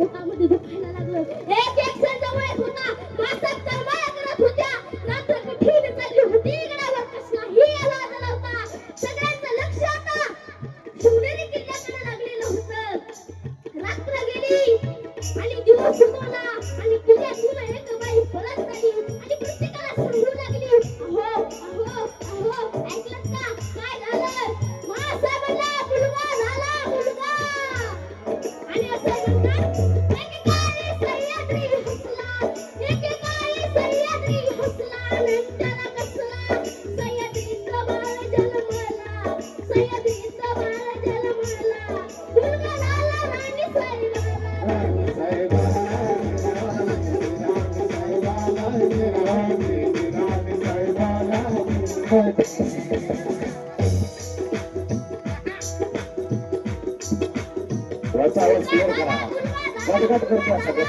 Utama 拍了那个 वरचा आवाज clear करा सगळं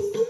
isso.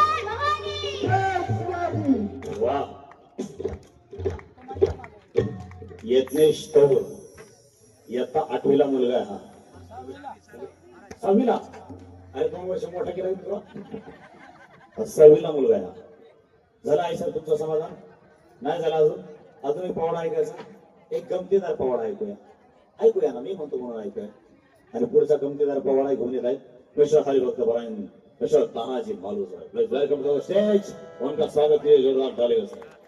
यज्ञेश तौर इयत्ता आठवीला मुलगा आहे हा. सहावीला? अरे दोन वर्ष मोठा केला तुला सहावीला मुलगा आहे हा. झाला आहे सर तुमचं समाधान? नाही झाला अजून? अजून एक पवाडा ऐकायचा? एक गमतीदार पवाडा ऐकूया. ऐकूया ना मी म्हणतो म्हणून ऐकूया. आणि पुढचा गमतीदार पवाडा घेऊन येत आहेत पेशवा खाली भक्त बरायन पेशवा तानाजी मालू साहेब? Welcome to stage! उनका स्वागत जोरदार तालियों से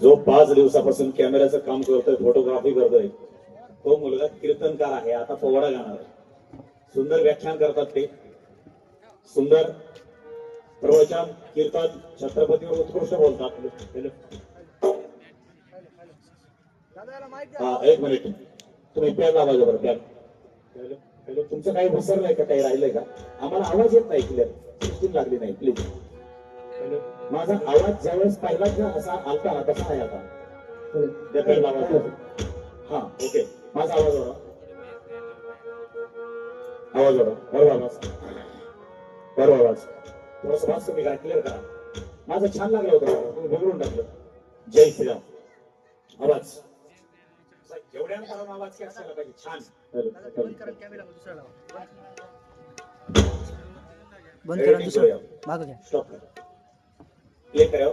जो पाच दिवसापासून कॅमेऱ्याचं काम करतोय फोटोग्राफी करतोय तो मुलगा कीर्तनकार आहे, आता पोवाडा गाणार आहे. सुंदर व्याख्यान करतात ते. सुंदर प्रवचन, कीर्तन, छत्रपतीवर उत्कृष्ट बोलतात. हा, एक मिनिट. तुम्ही पॅन लावा बरं हॅलो तुमचं काही विसरलंय का काही राहिलंय का? आम्हाला आवाज येत नाही क्लिअर सिस्टीम लागली नाही प्लीज माझा आवाज ज्यावेळेस पहिला जेव्हा असा आलता ना तसा आहे आता. हा ओके माझा आवाज ओढा. आवाज ओढा. बरोबर आवाज बरोबर आवाज थोडस आवाज कमी करा क्लिअर करा. माझं छान लागलं होतं तुम्ही बिघडून टाकलं. जय श्रीराम. आवाज. एवढ्यानं कारण आवाज काय असायला पाहिजे छान. बंद करा दुसरं. मागं घ्या. स्टॉप करा. प्ले करा.